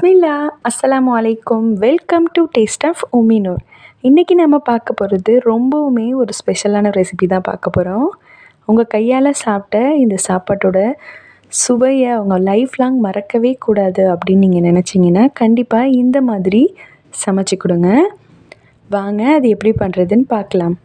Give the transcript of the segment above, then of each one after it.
பிஸ்மில்லா அஸ்ஸலாமு அலைக்கும். Welcome to taste of Uminur இன்றைக்கி நம்ம பார்க்க போகிறது ரொம்பவுமே ஒரு ஸ்பெஷலான ரெசிபி தான் பார்க்க போகிறோம் உங்கள் கையால் சாப்பிட்ட இந்த சாப்பாட்டோட சுவையை அவங்க லைஃப் லாங் மறக்கவே கூடாது அப்படின்னு நீங்கள் நினச்சிங்கன்னா கண்டிப்பாக இந்த மாதிரி சமைச்சு கொடுங்க. வாங்க அது எப்படி பண்ணுறதுன்னு பார்க்கலாம்.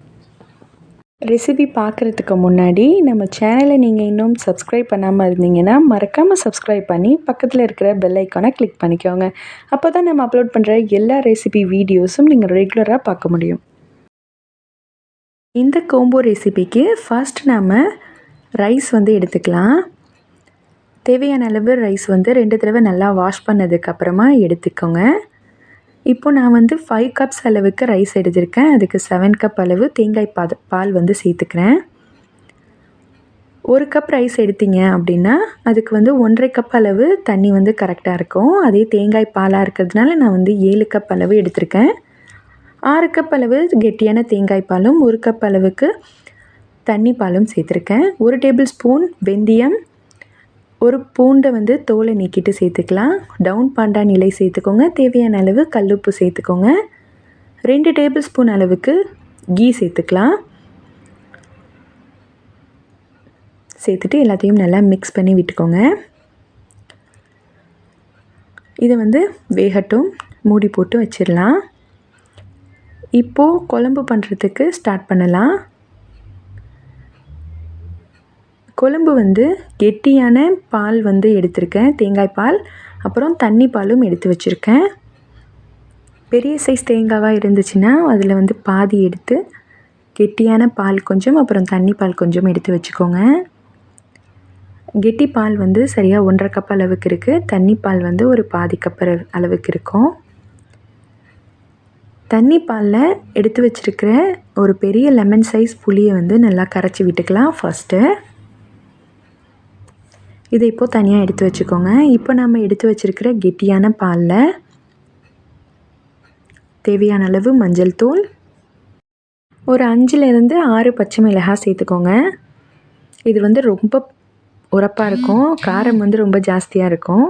ரெசிபி பார்க்குறதுக்கு முன்னாடி நம்ம சேனலை நீங்கள் இன்னும் சப்ஸ்கிரைப் பண்ணாமல் இருந்தீங்கன்னா மறக்காமல் சப்ஸ்கிரைப் பண்ணி பக்கத்தில் இருக்கிற பெல் ஐக்கானை கிளிக் பண்ணிக்கோங்க. அப்போ தான் நம்ம அப்லோட் பண்ணுற எல்லா ரெசிபி வீடியோஸும் நீங்கள் ரெகுலராக பார்க்க முடியும். இந்த கோம்போ ரெசிபிக்கு ஃபர்ஸ்ட் நம்ம ரைஸ் வந்து எடுத்துக்கலாம். தேவையான அளவு ரைஸ் வந்து ரெண்டு தடவை நல்லா வாஷ் பண்ணதுக்கப்புறமா எடுத்துக்கோங்க. இப்போ நான் வந்து ஃபைவ் கப்ஸ் அளவுக்கு ரைஸ் எடுத்திருக்கேன். அதுக்கு செவன் கப் அளவு தேங்காய் பால் பால் வந்து சேர்த்துக்கிறேன். ஒரு கப் ரைஸ் எடுத்தீங்க அப்படின்னா அதுக்கு வந்து ஒன்றரை கப் அளவு தண்ணி வந்து கரெக்டாக இருக்கும். அதே தேங்காய் பாலாக இருக்கிறதுனால நான் வந்து ஏழு கப் அளவு எடுத்திருக்கேன். ஆறு கப் அளவு கெட்டியான தேங்காய் பாலும் ஒரு கப் அளவுக்கு தண்ணி பாலும் சேர்த்துருக்கேன். ஒரு டேபிள் ஸ்பூன் வெந்தயம் ஒரு பூண்டை வந்து தோலை நீக்கிட்டு சேர்த்துக்கலாம். டவுன் பாண்டா நிலை சேர்த்துக்கோங்க. தேவையான அளவு கல்லுப்பு சேர்த்துக்கோங்க. ரெண்டு டேபிள் ஸ்பூன் அளவுக்கு கீ சேர்த்துக்கலாம். சேர்த்துட்டு எல்லாத்தையும் நல்லா மிக்ஸ் பண்ணி விட்டுக்கோங்க. இதை வந்து வேகட்டும். மூடி போட்டு வச்சிடலாம். இப்போது குழம்பு பண்ணுறதுக்கு ஸ்டார்ட் பண்ணலாம். குழம்பு வந்து கெட்டியான பால் வந்து எடுத்திருக்கேன். தேங்காய் பால் அப்புறம் தண்ணி பாலும் எடுத்து வச்சுருக்கேன். பெரிய சைஸ் தேங்காவாக இருந்துச்சுன்னா அதில் வந்து பாதி எடுத்து கெட்டியான பால் கொஞ்சம் அப்புறம் தண்ணி பால் கொஞ்சம் எடுத்து வச்சுக்கோங்க. கெட்டி பால் வந்து சரியாக ஒன்றரை கப் அளவுக்கு இருக்குது தண்ணி பால் வந்து ஒரு பாதி கப் அளவுக்கு இருக்கும். தண்ணி பாலில் எடுத்து வச்சுருக்கிற ஒரு பெரிய லெமன் சைஸ் புளியை வந்து நல்லா கரைச்சி விட்டுக்கலாம் ஃபஸ்ட்டு இதை இப்போது தனியாக எடுத்து வச்சுக்கோங்க. இப்போ நம்ம எடுத்து வச்சுருக்கிற கெட்டியான பாலில் தேவையான அளவு மஞ்சள் தூள் ஒரு அஞ்சுலேருந்து ஆறு பச்சை மிளகாய் சேர்த்துக்கோங்க. இது வந்து ரொம்ப உரப்பாக இருக்கும். காரம் வந்து ரொம்ப ஜாஸ்தியாக இருக்கும்.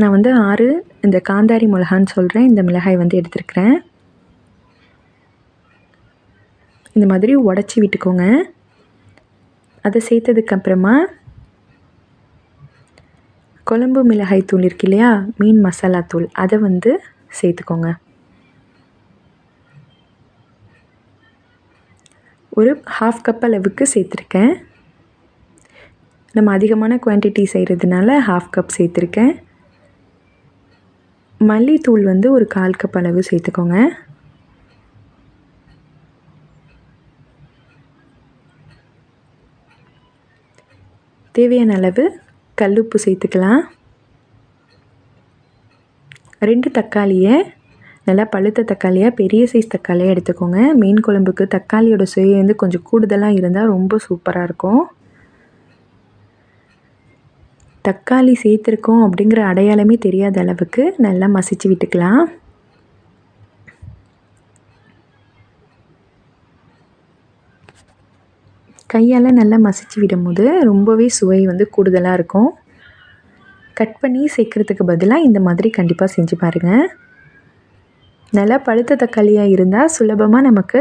நான் வந்து ஆறு இந்த காந்தாரி மிளகான்னு சொல்கிறேன் இந்த மிளகாய் வந்து எடுத்துருக்கிறேன். இந்த மாதிரி உடச்சி விட்டுக்கோங்க. அதை சேர்த்ததுக்கப்புறமா குழம்பு மிளகாய் தூள் இருக்கு இல்லையா? மீன் மசாலா தூள். அதை வந்து சேர்த்துக்கோங்க. ஒரு ஹாஃப் கப் அளவுக்கு சேர்த்துருக்கேன். நம்ம அதிகமான குவான்டிட்டி செய்கிறதுனால ஹாஃப் கப் சேர்த்துருக்கேன். மல்லித்தூள் வந்து ஒரு கால் கப் அளவு சேர்த்துக்கோங்க. தேவையான அளவு கல்லுப்பு சேர்த்துக்கலாம். ரெண்டு தக்காளியை நல்லா பழுத்த தக்காளியாக பெரிய சைஸ் தக்காளியாக எடுத்துக்கோங்க. மீன் குழம்புக்கு தக்காளியோட சுவை வந்து கொஞ்சம் கூடுதலாக இருந்தால் ரொம்ப சூப்பராக இருக்கும். தக்காளி சேர்த்துருக்கோம் அப்படிங்கிற அடையாளமே தெரியாத அளவுக்கு நல்லா மசிச்சு விட்டுக்கலாம். கையால் நல்லா மசிச்சு விடும்போது ரொம்பவே சுவை வந்து கூடுதலாக இருக்கும். கட் பண்ணி சேர்க்குறதுக்கு பதிலாக இந்த மாதிரி கண்டிப்பாக செஞ்சு பாருங்கள் நல்லா பழுத்த தக்காளியாக இருந்தால் சுலபமாக நமக்கு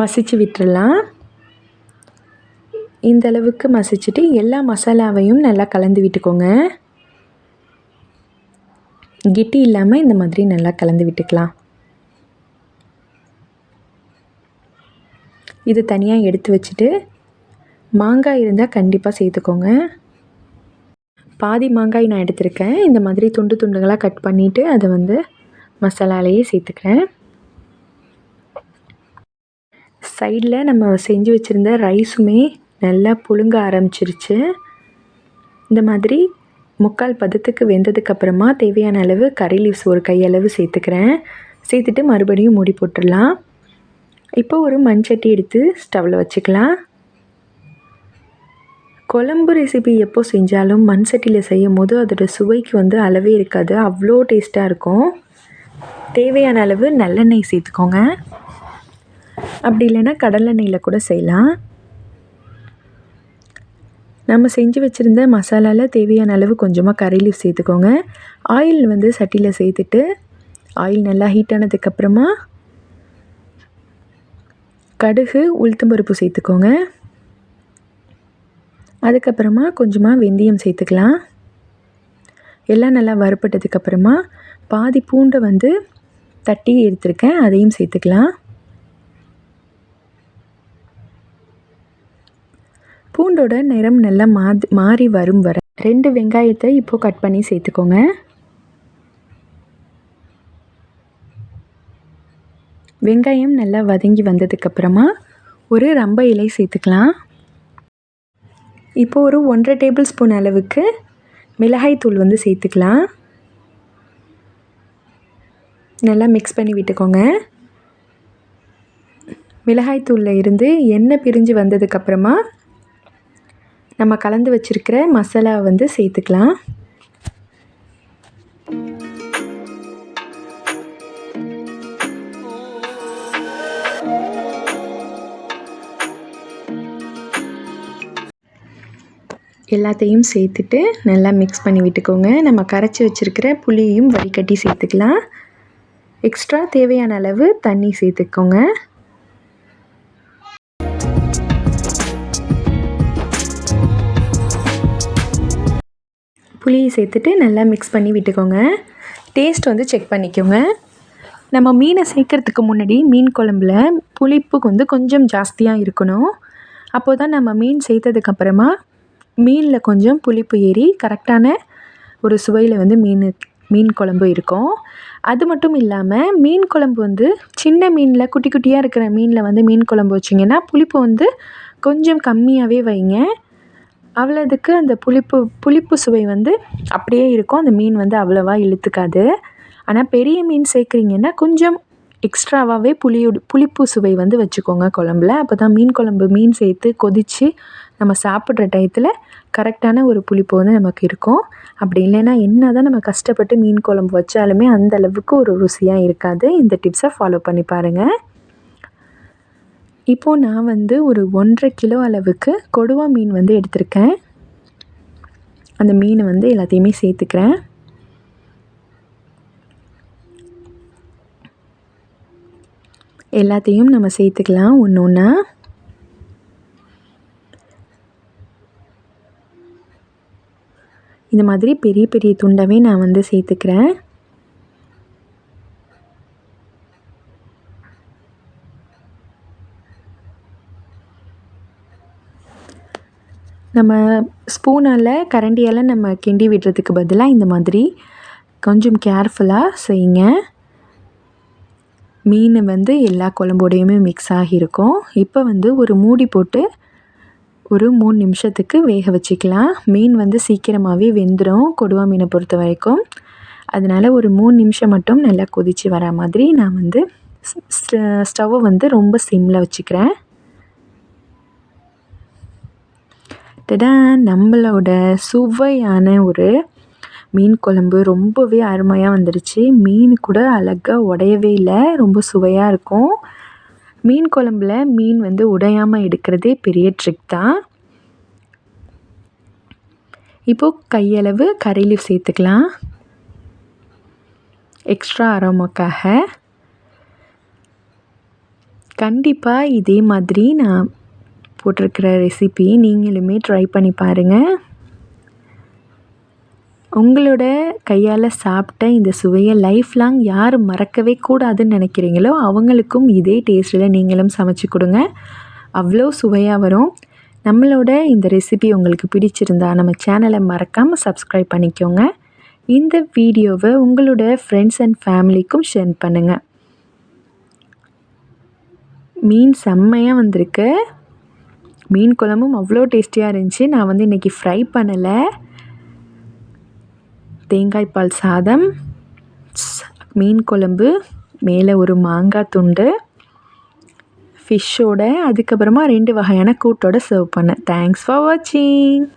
மசிச்சு விட்டுறலாம். இந்த அளவுக்கு மசிச்சுட்டு எல்லா மசாலாவையும் நல்லா கலந்து விட்டுக்கோங்க. கிட்டி இல்லாமல் இந்த மாதிரி நல்லா கலந்து விட்டுக்கலாம். இது தனியாக எடுத்து வச்சுட்டு மாங்காய் இருந்தால் கண்டிப்பாக சேர்த்துக்கோங்க. பாதி மாங்காய் நான் எடுத்திருக்கேன். இந்த மாதிரி துண்டு துண்டுகளாக கட் பண்ணிவிட்டு அதை வந்து மசாலாலேயே சேர்த்துக்கிறேன். சைடில் நம்ம செஞ்சு வச்சுருந்த ரைஸுமே நல்லா புழுங்க ஆரம்பிச்சிருச்சு. இந்த மாதிரி முக்கால் பதத்துக்கு வெந்ததுக்கப்புறமா தேவையான அளவு கறி லீவ்ஸ் ஒரு கையளவு சேர்த்துக்கிறேன். சேர்த்துட்டு மறுபடியும் மூடி போட்டுடலாம். இப்போ ஒரு மண் சட்டி எடுத்து ஸ்டவ்வில் வச்சுக்கலாம். குழம்பு ரெசிபி எப்போ செஞ்சாலும் மண் சட்டியில் செய்யும் போது அதோட சுவைக்கு வந்து அளவே இருக்காது. அவ்வளோ டேஸ்ட்டாக இருக்கும். தேவையான அளவு நல்லெண்ணெய் சேர்த்துக்கோங்க. அப்படி இல்லைன்னா கடலெண்ணெயில் கூட செய்யலாம். நம்ம செஞ்சு வச்சுருந்த மசாலாவில் தேவையான அளவு கொஞ்சமாக கறி லீஃப் சேர்த்துக்கோங்க. ஆயில் வந்து சட்டியில் சேர்த்துட்டு ஆயில் நல்லா ஹீட் ஆனதுக்கப்புறமா கடுகு உளுத்தம்பருப்பு சேர்த்துக்கோங்க. அதுக்கப்புறமா கொஞ்சமாக வெந்தயம் சேர்த்துக்கலாம். எல்லாம் நல்லா வறுப்பட்டதுக்கப்புறமா பாதி பூண்டை வந்து தட்டி எடுத்துருக்கேன் அதையும் சேர்த்துக்கலாம். பூண்டோட நிறம் நல்லா மாத் மாறி வரும் வர ரெண்டு வெங்காயத்தை இப்போது கட் பண்ணி சேர்த்துக்கோங்க. வெங்காயம் நல்லா வதங்கி வந்ததுக்கப்புறமா ஒரு ரம்ப இலை சேர்த்துக்கலாம். இப்போது ஒரு ஒன்றரை டேபிள் ஸ்பூன் அளவுக்கு மிளகாய் தூள் வந்து சேர்த்துக்கலாம். நல்லா மிக்ஸ் பண்ணி விட்டுக்கோங்க. மிளகாய் தூளில் இருந்து எண்ணெய் பிரிஞ்சு வந்ததுக்கப்புறமா நம்ம கலந்து வச்சுருக்கிற மசாலா வந்து சேர்த்துக்கலாம். எல்லாத்தையும் சேர்த்துட்டு நல்லா மிக்ஸ் பண்ணி விட்டுக்கோங்க. நம்ம கரைச்சி வச்சுருக்கிற புளியையும் வடிகட்டி சேர்த்துக்கலாம். எக்ஸ்ட்ரா தேவையான அளவு தண்ணி சேர்த்துக்கோங்க. புளியை சேர்த்துட்டு நல்லா மிக்ஸ் பண்ணி விட்டுக்கோங்க. டேஸ்ட் வந்து செக் பண்ணிக்கோங்க. நம்ம மீனை சேர்க்கறதுக்கு முன்னாடி மீன் குழம்புல புளிப்பு வந்து கொஞ்சம் ஜாஸ்தியாக இருக்கணும். அப்போ தான் நம்ம மீன் சேர்த்ததுக்கப்புறமா மீனில் கொஞ்சம் புளிப்பு ஏறி கரெக்டான ஒரு சுவையில் வந்து மீன் மீன் குழம்பு இருக்கும். அது மட்டும் இல்லாமல் மீன் குழம்பு வந்து சின்ன மீனில் குட்டி குட்டியாக இருக்கிற மீனில் வந்து மீன் குழம்பு வச்சிங்கன்னா புளிப்பு வந்து கொஞ்சம் கம்மியாகவே வைங்க. அவ்வளோதுக்கு அந்த புளிப்பு புளிப்பு சுவை வந்து அப்படியே இருக்கும். அந்த மீன் வந்து அவ்வளோவா இழுத்துக்காது. ஆனால் பெரிய மீன் சேர்க்குறீங்கன்னா கொஞ்சம் எக்ஸ்ட்ராவாகவே புளியோட புளிப்பு சுவை வந்து வச்சுக்கோங்க குழம்புல. அப்போ தான் மீன் குழம்பு மீன் சேர்த்து கொதித்து நம்ம சாப்பிட்ற டயத்தில் கரெக்டான ஒரு புளிப்பு வந்து நமக்கு இருக்கும். அப்படி இல்லைன்னா என்ன தான் நம்ம கஷ்டப்பட்டு மீன் குழம்பு வச்சாலுமே அந்த அளவுக்கு ஒரு ருசியாக இருக்காது. இந்த டிப்ஸை ஃபாலோ பண்ணி பாருங்கள் இப்போது நான் வந்து ஒரு ஒன்றரை கிலோ அளவுக்கு கொடுவா மீன் வந்து எடுத்திருக்கேன். அந்த மீனை வந்து எல்லாத்தையுமே சேர்த்துக்கிறேன். எல்லாத்தையும் நம்ம சேர்த்துக்கலாம் ஒன்று ஒன்றா இந்த மாதிரி பெரிய பெரிய துண்டாகவே நான் வந்து சேர்த்துக்கிறேன். நம்ம ஸ்பூனால் கரண்டியால் நம்ம கிண்டி விடுறதுக்கு பதிலாக இந்த மாதிரி கொஞ்சம் கேர்ஃபுல்லாக செய்யுங்க. மீன் வந்து எல்லா குழம்போடையுமே மிக்ஸ் ஆகியிருக்கும். இப்போ வந்து ஒரு மூடி போட்டு ஒரு மூணு நிமிஷத்துக்கு வேக வச்சுக்கலாம். மீன் வந்து சீக்கிரமாகவே வெந்துடும் கொடுவா மீனை பொறுத்த வரைக்கும். அதனால் ஒரு மூணு நிமிஷம் மட்டும் நல்லா கொதித்து வர மாதிரி நான் வந்து ஸ்டவ்வை வந்து ரொம்ப சிம்மில் வச்சுக்கிறேன். டடா நம்மளோட சுவையான ஒரு மீன் குழம்பு ரொம்பவே அருமையாக வந்துடுச்சு மீன் கூட அழகாக உடையவே இல்லை ரொம்ப சுவையாக இருக்கும். மீன் குழம்புல மீன் வந்து உடையாமல் எடுக்கிறதே பெரிய ட்ரிக் தான். இப்போது கையளவு கறி லீஃப் சேர்த்துக்கலாம். எக்ஸ்ட்ரா அரோமாக்காக கண்டிப்பாக இதே மாதிரி நான் போட்டிருக்கிற ரெசிபி நீங்களுமே ட்ரை பண்ணி பாருங்கள் உங்களோட கையால் சாப்பிட்ட இந்த சுவையை லைஃப் லாங் யார் மறக்கவே கூடாதுன்னு நினைக்கிறீங்களோ அவங்களுக்கும் இதே டேஸ்ட்டில் நீங்களும் சமைச்சு கொடுங்க. அவ்வளோ சுவையாக வரும். நம்மளோட இந்த ரெசிபி உங்களுக்கு பிடிச்சிருந்தா நம்ம சேனலை மறக்காமல் சப்ஸ்கிரைப் பண்ணிக்கோங்க. இந்த வீடியோவை உங்களோட ஃப்ரெண்ட்ஸ் அண்ட் ஃபேமிலிக்கும் ஷேர் பண்ணுங்கள் மீன் செம்மையாக வந்திருக்கு. மீன் குழம்பும் அவ்வளோ டேஸ்டியாக இருந்துச்சு. நான் வந்து இன்றைக்கி ஃப்ரை பண்ணலை. தேங்காய் பால் சாதம் மீன் குழம்பு மேலே ஒரு மாங்காய் துண்டு ஃபிஷ்ஷோட அதுக்கப்புறமா ரெண்டு வகையான கூட்டோட சர்வ் பண்ணேன். தேங்க்ஸ் ஃபார் வாட்சிங்